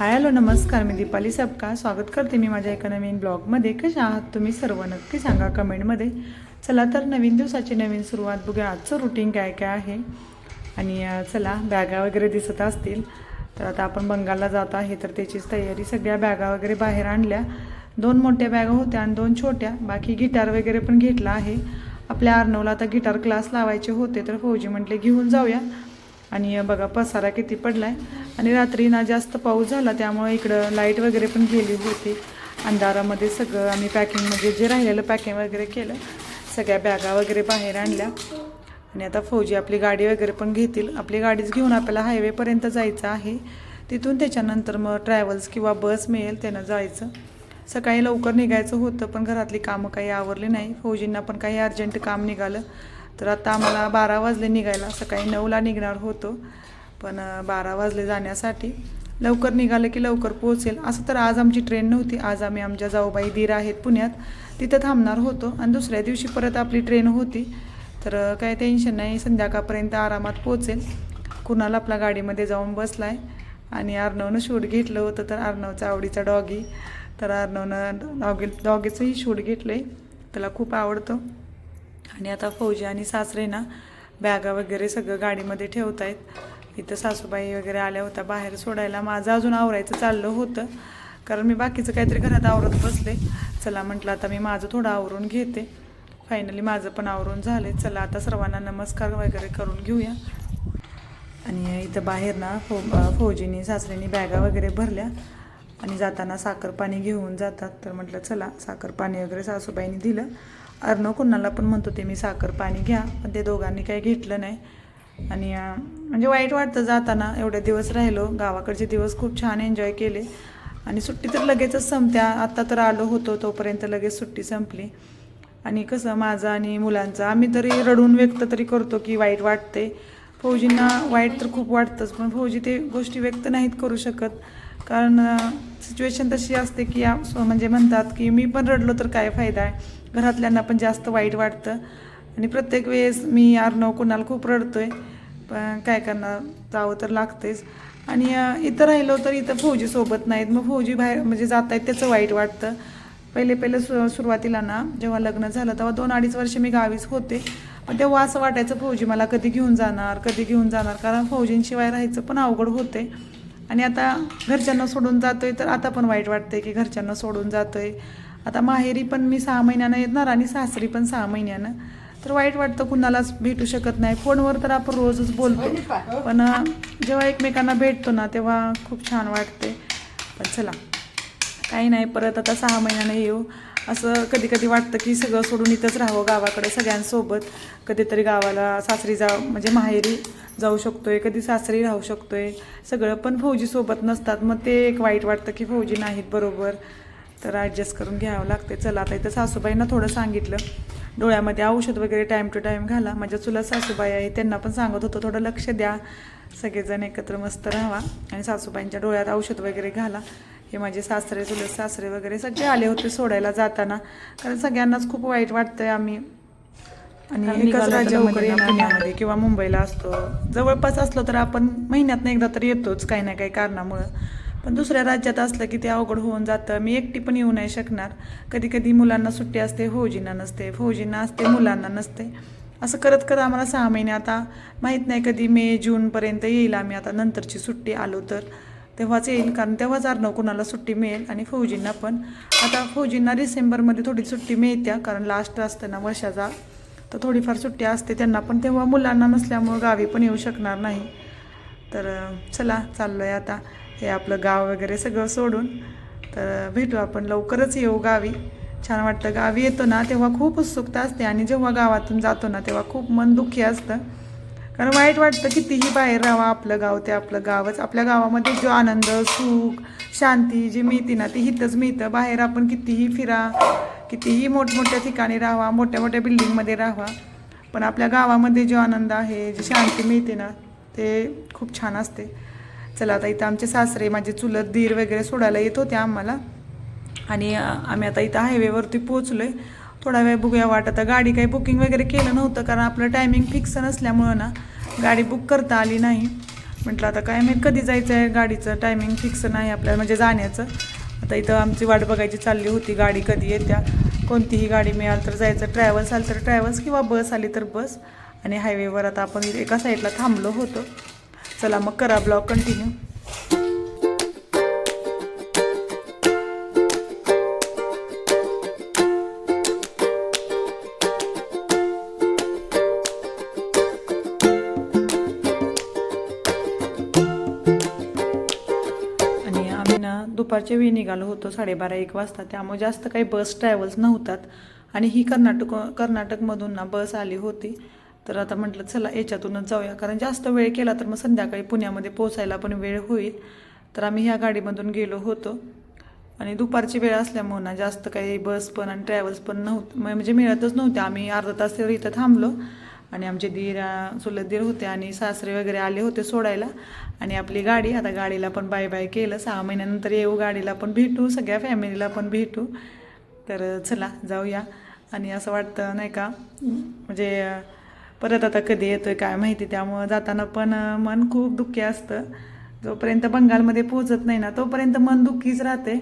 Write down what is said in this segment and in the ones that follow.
Hi hello नमस्कार. मी दीपाली सबका स्वागत करते मी माझ्या एका नवीन ब्लॉगमध्ये. कशा आहात तुम्ही सर्व? नक्की सांगा कमेंटमध्ये. चला तर नवीन दिवसाची नवीन सुरुवात बघूया. आजचं रुटीन काय काय आहे? आणि चला बॅगा वगैरे दिसत असतील तर आता आपण बंगालला जात आहे तर त्याचीच तयारी सगळ्या बॅगा वगैरे बाहेर आणल्या. दोन मोठ्या बॅगा होत्या आणि दोन छोट्या. बाकी गिटार वगैरे पण घेतला आहे. आपल्या अर्नवला आता गिटार क्लास लावायचे होते तर फौजी म्हटले घेऊन जाऊया. आणि बघा पसारा किती पडला आहे आणि रात्री ना जास्त पाऊस झाला त्यामुळे इकडं लाइट वगैरे पण गेली होती. अंधारामध्ये सगळं आम्ही पॅकिंगमध्ये म्हणजे जे राहिलेलं पॅकिंग वगैरे केलं सगळ्या बॅगा वगैरे बाहेर आणल्या. आणि आता फौजी आपली गाडी वगैरे पण घेतील. आपली गाडीच घेऊन आपल्याला हायवेपर्यंत जायचं आहे. तिथून त्याच्यानंतर मग ट्रॅव्हल्स किंवा बस मिळेल त्यानं जायचं. सकाळी लवकर निघायचं होतं पण घरातली कामं काही आवरली नाही. फौजींना पण काही अर्जंट काम निघालं. तर आता आम्हाला बारा वाजले निघायला. सकाळी नऊला निघणार होतो. पण बारा वाजले जाण्यासाठी. लवकर निघालं की लवकर पोहोचेल. असं तर आज आमची ट्रेन नव्हती. आज आम्ही आमच्या जाऊबाई दीर आहेत पुण्यात. तिथं थांबणार होतो आणि दुसऱ्या दिवशी परत आपली ट्रेन होती. तर काही टेन्शन नाही. संध्याकाळपर्यंत आरामात पोहोचेल. कुणाला आपल्या गाडीमध्ये जाऊन बसलाय. आणि अर्णवनं शूट घेतलं होतं तर अर्णवचा आवडीचा डॉगी तर अर्णवनं डॉगी डॉगीचंही शूट घेतलं आहे त्याला खूप आवडतं. आणि आता फौजी आणि सासरे ना बॅगा वगैरे सगळं गाडीमध्ये ठेवत आहेत इथं सासूबाई वगैरे आल्या होत्या बाहेर सोडायला. माझं अजून आवरायचं चाललं होतं. कारण मी बाकीचं काहीतरी घरात आवरत बसले. चला म्हटलं आता मी माझं थोडं आवरून घेते. फायनली माझं पण आवरून झाले चला आता सर्वांना नमस्कार वगैरे करून घेऊया. आणि इथं बाहेर ना फौ फौजीनी सासऱ्यांनी बॅगा वगैरे भरल्या. आणि जाताना साखर पाणी घेऊन जातात. तर म्हटलं चला साखर पाणी वगैरे सासूबाईंनी दिलं. अर्णव कुणाला पण म्हणतो ते मी साखर पाणी घ्या. पण ते दोघांनी काही घेतलं नाही. आणि म्हणजे वाईट वाटतं जाताना एवढे दिवस राहिलो. गावाकडचे दिवस खूप छान एन्जॉय केले. आणि सुट्टी तर लगेचच संपत्या आत्ता तर आलो होतो तोपर्यंत लगेच सुट्टी संपली. आणि कसं माझं आणि मुलांचं आम्ही तरी रडून व्यक्त तरी करतो की वाईट वाटते फौजींना वाईट तर खूप वाटतंच पण फौजी ते गोष्टी व्यक्त नाहीत करू शकत. कारण सिच्युएशन तशी असते की म्हणजे म्हणतात की मी पण रडलो तर काय फायदा आहे? घरातल्यांना पण जास्त वाईट वाटतं. आणि प्रत्येक वेळेस मी अर्णव कुणाला खूप रडतोय. पण काय करणार? जावं तर लागतेच आणि इथं राहिलो तर इथं फौजी सोबत नाहीत. मग फौजी बाहेर म्हणजे जात आहेत त्याचं वाईट वाटतं. पहिले पहिले सु सुरुवातीला ना जेव्हा लग्न झालं तेव्हा दोन अडीच वर्ष मी गावीच होते. पण तेव्हा असं वाटायचं फौजी मला कधी घेऊन जाणार कधी घेऊन जाणार? कारण फौजींशिवाय राहायचं पण अवघड होते आणि आता घरच्यांना सोडून जातो आहे तर आता पण वाईट वाटते की घरच्यांना सोडून जातोय. आता माहेरी पण मी सहा महिन्यानं येणार आणि सासरी पण सहा महिन्यानं. तर वाईट वाटतं कुणालाच भेटू शकत नाही. फोनवर तर आपण रोजच बोलतो. पण जेव्हा एकमेकांना भेटतो ना तेव्हा खूप छान वाटते. पण चला काही नाही परत आता सहा महिन्यानं येऊ. असं कधी कधी वाटतं की सगळं सोडून इथंच राहावं गावाकडे सगळ्यांसोबत. कधीतरी गावाला सासरी जा म्हणजे माहेरी जाऊ शकतोय कधी सासरी राहू शकतोय. सगळं पण फौजीसोबत नसतात. मग ते एक वाईट वाटतं की फौजी नाहीत बरोबर. तर ॲडजस्ट करून घ्यावं लागते चला आता इथं सासूबाईंना थोडं सांगितलं. डोळ्यामध्ये औषध वगैरे टाईम टू टाईम घाला. माझ्या चुला सासूबाई आहे त्यांना पण सांगत होतं थोडं लक्ष द्या. सगळेजण एकत्र मस्त राहावा आणि सासूबाईंच्या डोळ्यात औषध वगैरे घाला. हे माझे सासरे चुलत सासरे वगैरे सगळे आले होते सोडायला जाताना. कारण सगळ्यांनाच खूप वाईट वाटतंय आम्ही. आणि एकाच राज्यामध्ये पुण्यामध्ये किंवा मुंबईला असतो. जवळपास असलो तर आपण महिन्यात एकदा तर येतोच काही ना काही कारणामुळं. पण दुसऱ्या राज्यात असलं की ते अवघड होऊन जातं. मी एकटी पण येऊ नाही शकणार. कधी कधी मुलांना सुट्टी असते फौजींना नसते फौजींना असते मुलांना नसते. असं करत करत आम्हाला सहा महिने आता माहीत नाही कधी मे जूनपर्यंत येईल आम्ही. आता नंतरची सुट्टी आलो तर तेव्हाच येईल कारण तेव्हाच अर्णव कुणाला सुट्टी मिळेल आणि फौजींना पण. आता फौजींना डिसेंबरमध्ये थोडी सुट्टी मिळत्या कारण लास्ट असताना वर्षाचा. तर थोडीफार सुट्टी असते त्यांना पण. तेव्हा मुलांना नसल्यामुळं गावी पण येऊ शकणार नाही. तर चला चाललो आहे आता. हे आपलं गाव वगैरे सगळं सोडून. तर भेटू आपण लवकरच येऊ गावी. छान वाटतं गावी येतो ना तेव्हा खूप उत्सुकता असते आणि जेव्हा गावातून जातो ना तेव्हा खूप मन दुःखी असतं. कारण वाईट वाटतं कितीही बाहेर राहावं आपलं गाव ते आपलं गावच. आपल्या गावामध्ये जो आनंद सुख शांती जी मिळते ना ती इथंच मिळतं. बाहेर आपण कितीही फिरा कितीही मोठमोठ्या ठिकाणी राहावा मोठ्या मोठ्या बिल्डिंगमध्ये राहावा. पण आपल्या गावामध्ये जो आनंद आहे जी शांती मिळते ना ते खूप छान असते. चला आता इथं आमचे सासरे माझे चुलत दीर वगैरे सोडायला येत होते आम्हाला. आणि आम्ही आता इथं हायवेवरती पोहोचलो आहे थोडा वेळ बघूया वाटत आता गाडी काही बुकिंग वगैरे केलं नव्हतं कारण आपलं टायमिंग फिक्स नसल्यामुळं ना गाडी बुक करता आली नाही. म्हटलं आता काय मी कधी जायचं आहे गाडीचं टायमिंग फिक्स नाही आपल्याला म्हणजे जाण्याचं. आता इथं आमची वाट बघायची चालली होती गाडी कधी येत्या कोणतीही गाडी मिळाली तर जायचं. ट्रॅव्हल्स आलं तर ट्रॅव्हल्स किंवा बस आली तर बस. आणि हायवेवर आता आपण एका साईडला थांबलो होतो. चला मग करा ब्लॉग कंटिन्यू आणि आम्ही ना दुपारच्या वेळी निघालो होतो साडेबारा एक वाजता. त्यामुळे जास्त काही बस ट्रॅव्हल्स नव्हतात. आणि ही कर्नाटक कर्नाटकमधून ना बस आली होती. तर आता म्हटलं चला याच्यातूनच जाऊया. कारण जास्त वेळ केला तर मग संध्याकाळी पुण्यामध्ये पोचायला पण वेळ होईल. तर आम्ही ह्या गाडीमधून गेलो होतो. आणि दुपारची वेळ असल्यामुळं ना जास्त काही बस पण आणि ट्रॅव्हल्स पण नव्हतं. म्हणजे मिळतच नव्हते आम्ही अर्धा तास इथं थांबलो. आणि आमचे दीर चुलत दीर होते आणि सासरे वगैरे आले होते सोडायला. आणि आपली गाडी आता गाडीला पण बाय बाय केलं. सहा महिन्यानंतर येऊ गाडीला पण भेटू. सगळ्या फॅमिलीला पण भेटू. तर चला जाऊया. आणि असं वाटतं नाही का? म्हणजे परत आता कधी येतोय काय माहिती त्यामुळं जाताना पण मन खूप दुःखी असतं. जोपर्यंत बंगालमध्ये पोहोचत नाही ना तोपर्यंत मन दुःखीच राहते.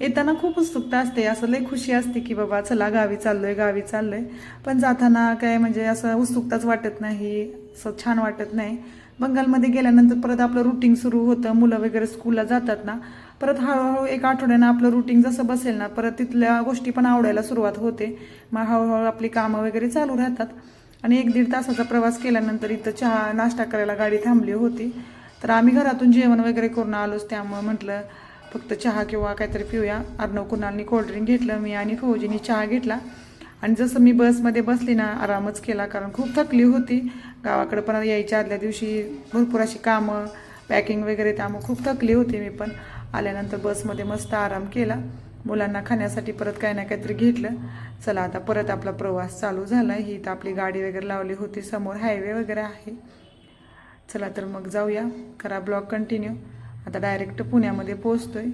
येताना खूप उत्सुकता असते असं लई खुशी असते की बाबा चला गावी चाललोय गावी चाललोय. पण जाताना काय म्हणजे असं उत्सुकताच वाटत नाही असं छान वाटत नाही. बंगालमध्ये गेल्यानंतर परत आपलं रुटीन सुरू होतं मुलं वगैरे स्कूलला जातात ना. परत हळूहळू एक आठवड्यानं आपलं रुटीन जसं बसेल ना परत तिथल्या गोष्टी पण आवडायला सुरुवात होते. मग हळूहळू आपली कामं वगैरे चालू राहतात. आणि एक दीड तासाचा प्रवास केल्यानंतर इथं चहा नाश्ता करायला गाडी थांबली होती. तर आम्ही घरातून जेवण वगैरे करून आलोच त्यामुळं म्हटलं फक्त चहा किंवा काहीतरी पिऊया. अर्णव कुणालनी कोल्ड्रिंक घेतलं मी आणि फौजीनी चहा घेतला. आणि जसं मी बसमध्ये बसली ना आरामच केला कारण खूप थकली होती. गावाकडं पण यायच्या आदल्या दिवशी भरपूर अशी कामं पॅकिंग वगैरे त्यामुळे खूप थकली होती मी पण. आल्यानंतर बसमध्ये मस्त आराम केला. मुलांना खाण्यासाठी परत काही ना काहीतरी घेतलं. चला आता परत आपला प्रवास चालू झाला. ही तर आपली गाडी वगैरे लावली होती. समोर हायवे वगैरे आहे. चला तर मग जाऊया. करा ब्लॉग कंटिन्यू आता डायरेक्ट पुण्यामध्ये पोहोचतोय.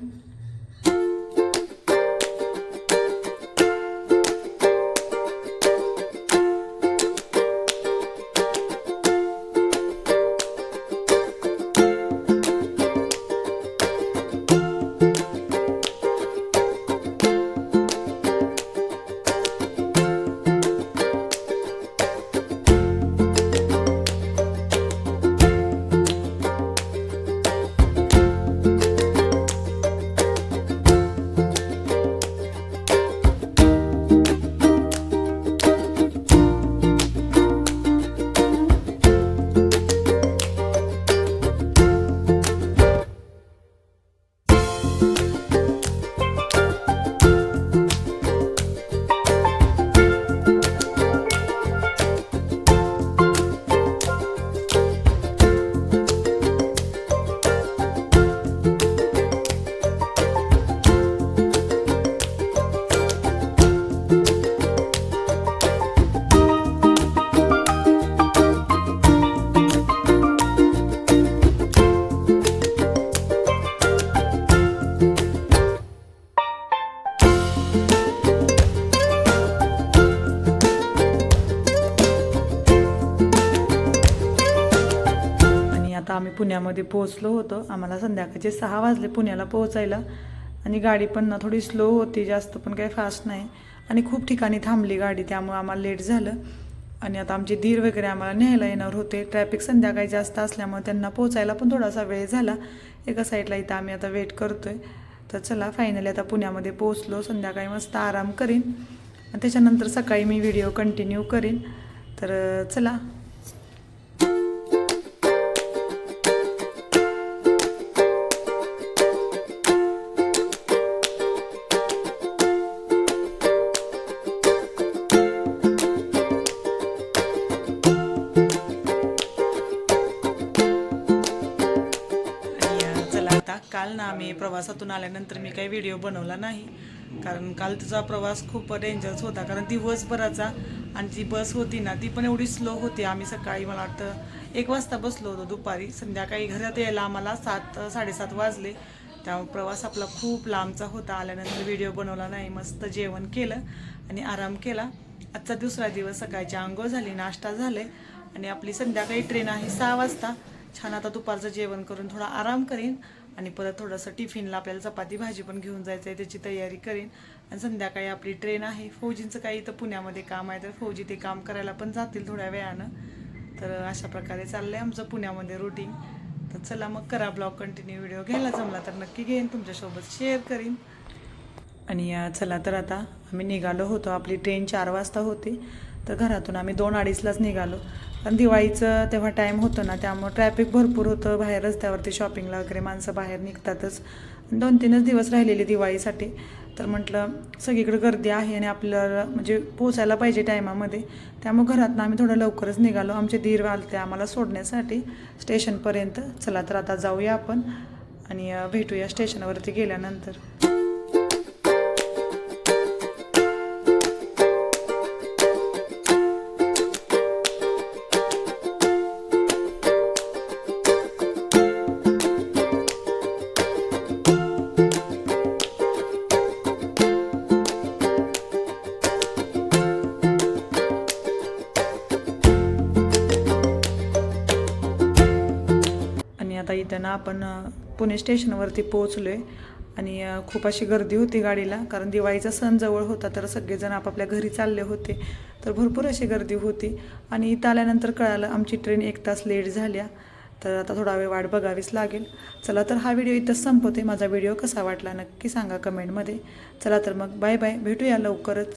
आता आम्ही पुण्यामध्ये पोहोचलो होतो. आम्हाला संध्याकाळचे सहा वाजले पुण्याला पोहोचायला. आणि गाडी पण ना थोडी स्लो होती जास्त पण काही फास्ट नाही. आणि खूप ठिकाणी थांबली गाडी त्यामुळे आम्हाला लेट झालं. आणि आता आमचे धीर वगैरे आम्हाला न्यायला येणार होते. ट्रॅफिक संध्याकाळी जास्त असल्यामुळे त्यांना पोहोचायला पण थोडासा वेळ झाला. एका साईडला इथं आम्ही आता वेट करतोय. तर चला फायनली आता पुण्यामध्ये पोहोचलो. संध्याकाळी मस्त आराम करीन. आणि त्याच्यानंतर सकाळी मी व्हिडिओ कंटिन्यू करीन. तर चला. ना आम्ही प्रवासातून आल्यानंतर मी काही व्हिडिओ बनवला नाही. कारण काल तुझा प्रवास खूप डेंजरस होता. कारण दिवसभराचा आणि जी बस होती ना ती पण एवढी स्लो होती. आम्ही सकाळी मला वाटतं एक वाजता बसलो होतो दुपारी. संध्याकाळी घरात यायला आम्हाला सात साडेसात वाजले. त्यामुळे प्रवास आपला खूप लांबचा होता. आल्यानंतर व्हिडिओ बनवला नाही. मस्त जेवण केलं आणि आराम केला. आजचा दुसरा दिवस सकाळची आंघोळ झाली नाश्ता झाले आणि आपली संध्याकाळी ट्रेन आहे सहा वाजता. छान आता दुपारचं जेवण करून थोडा आराम करीन. आणि परत थोडंसं टिफिनला आपल्याला चपाती भाजी पण घेऊन जायचं आहे त्याची तयारी करीन. आणि संध्याकाळी आपली ट्रेन आहे. फौजींचं काही इथं पुण्यामध्ये काम आहे तर फौजी ते काम करायला पण जातील थोड्या वेळानं. तर अशा प्रकारे चाललं आहे आमचं पुण्यामध्ये रुटीन तर चला मग करा ब्लॉग कंटिन्यू व्हिडिओ घ्यायला जमला तर नक्की घेईन तुमच्यासोबत शेअर करीन. आणि चला तर आता आम्ही निघालो होतो. आपली ट्रेन चार वाजता होती. तर घरातून आम्ही दोन अडीचलाच निघालो. दिवाळीचं तेव्हा टाईम होतं ना त्यामुळं ट्रॅफिक भरपूर होतं. बाहेर रस्त्यावरती शॉपिंगला वगैरे माणसं बाहेर निघतातच. दोन तीनच दिवस राहिलेले दिवाळीसाठी. तर म्हटलं सगळीकडे गर्दी आहे आणि आपल्याला म्हणजे पोचायला पाहिजे टायमामध्ये त्यामुळे घरातनं आम्ही थोडं लवकरच निघालो. आमचे दीर वालते आम्हाला सोडण्यासाठी स्टेशनपर्यंत चला तर आता जाऊया आपण आणि भेटूया स्टेशनवरती गेल्यानंतर. आपण पुणे स्टेशनवरती पोहोचलो आहे आणि खूप अशी गर्दी होती गाडीला कारण दिवाळीचा सण जवळ होता तर सगळेजण आपापल्या घरी चालले होते. तर भरपूर अशी गर्दी होती. आणि इथं आल्यानंतर कळालं आमची ट्रेन एक तास लेट झाल्या. तर आता थोडा वेळ वाट बघावीच लागेल. चला तर हा व्हिडिओ इथंच संपवते. माझा व्हिडिओ कसा वाटला नक्की सांगा कमेंटमध्ये. चला तर मग बाय बाय. भेटूया लवकरच.